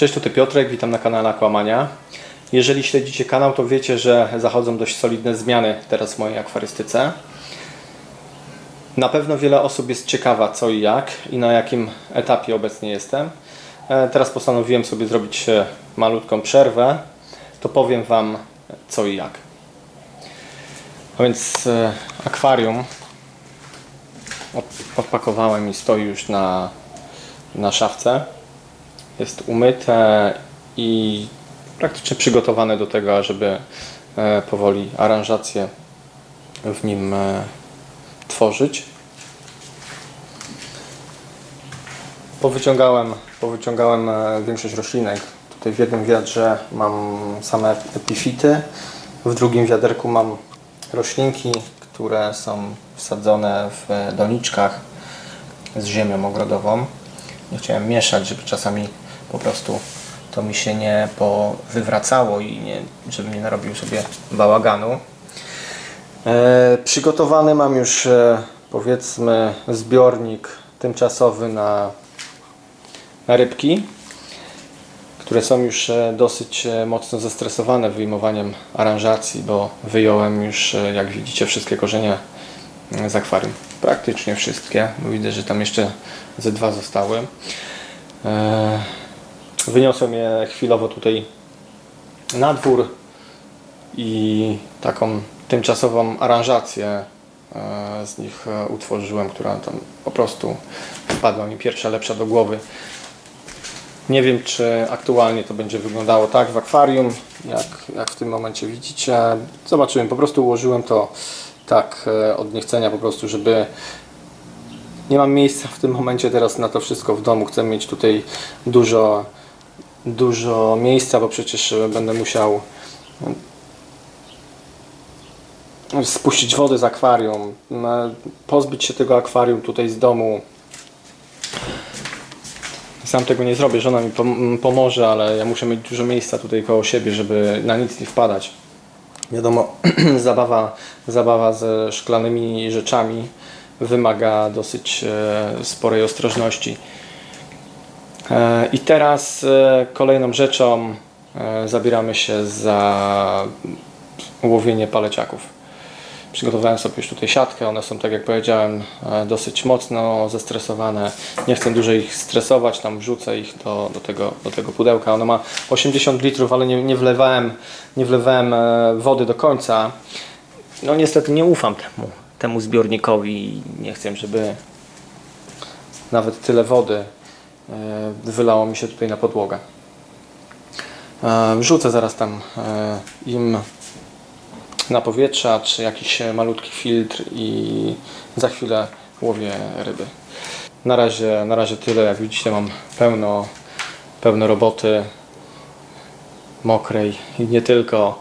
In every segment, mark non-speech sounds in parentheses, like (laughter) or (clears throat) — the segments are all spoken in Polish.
Cześć, tutaj Piotrek, witam na kanale Akłamania. Jeżeli śledzicie kanał, to wiecie, że zachodzą dość solidne zmiany teraz w mojej akwarystyce. Na pewno wiele osób jest ciekawa co i jak i na jakim etapie obecnie jestem. E, Teraz postanowiłem sobie zrobić e, malutką przerwę, to powiem Wam co i jak. A więc e, akwarium od- odpakowałem i stoi już na, na szafce. Jest umyte i praktycznie przygotowane do tego, żeby e, powoli aranżację w nim e, tworzyć. Powyciągałem, powyciągałem e, większość roślinek. Tutaj w jednym wiadrze mam same epifity, w drugim wiaderku mam roślinki, które są wsadzone w doniczkach z ziemią ogrodową. Nie chciałem mieszać, żeby czasami po prostu to mi się nie wywracało i nie, żebym nie narobił sobie bałaganu. E, przygotowany mam już e, powiedzmy zbiornik tymczasowy na, na rybki, które są już e, dosyć e, mocno zestresowane wyjmowaniem aranżacji, bo wyjąłem już, e, jak widzicie, wszystkie korzenie z akwarium. Praktycznie wszystkie. Widzę, że tam jeszcze ze dwa zostały. E, Wyniosłem je chwilowo tutaj na dwór i taką tymczasową aranżację e, z nich e, utworzyłem, która tam po prostu wpadła mi pierwsza lepsza do głowy. Nie wiem, czy aktualnie to będzie wyglądało tak w akwarium, jak, jak w tym momencie widzicie. Zobaczyłem, po prostu ułożyłem to tak e, od niechcenia po prostu, żeby nie mam miejsca w tym momencie teraz na to wszystko w domu. Chcę mieć tutaj dużo, dużo miejsca, bo przecież będę musiał spuścić wodę z akwarium, m, pozbyć się tego akwarium tutaj z domu. Sam tego nie zrobię, żona mi pom- pomoże, ale ja muszę mieć dużo miejsca tutaj koło siebie, żeby na nic nie wpadać. Wiadomo, (clears throat) zabawa, zabawa ze szklanymi rzeczami wymaga dosyć e, sporej ostrożności. E, I teraz e, kolejną rzeczą e, zabieramy się za łowienie paleciaków. Przygotowałem sobie już tutaj siatkę, one są tak jak powiedziałem dosyć mocno zestresowane. Nie chcę dłużej ich stresować, tam wrzucę ich do, do, tego, do tego pudełka. Ono ma 80 litrów, ale nie, nie wlewałem, nie wlewałem wody do końca. No niestety nie ufam temu, temu zbiornikowi nie chcę, żeby nawet tyle wody wylało mi się tutaj na podłogę. E, Wrzucę zaraz tam e, im napowietrzacz, jakiś e, malutki filtr i za chwilę łowię ryby. Na razie, na razie tyle, jak widzicie mam pełno, pełno roboty mokrej i nie tylko,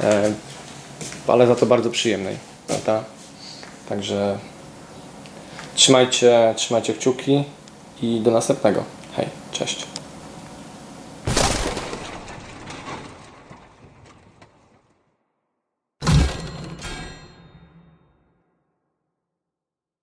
e, ale za to bardzo przyjemnej, prawda? Także trzymajcie, trzymajcie kciuki i do następnego. Hej, cześć.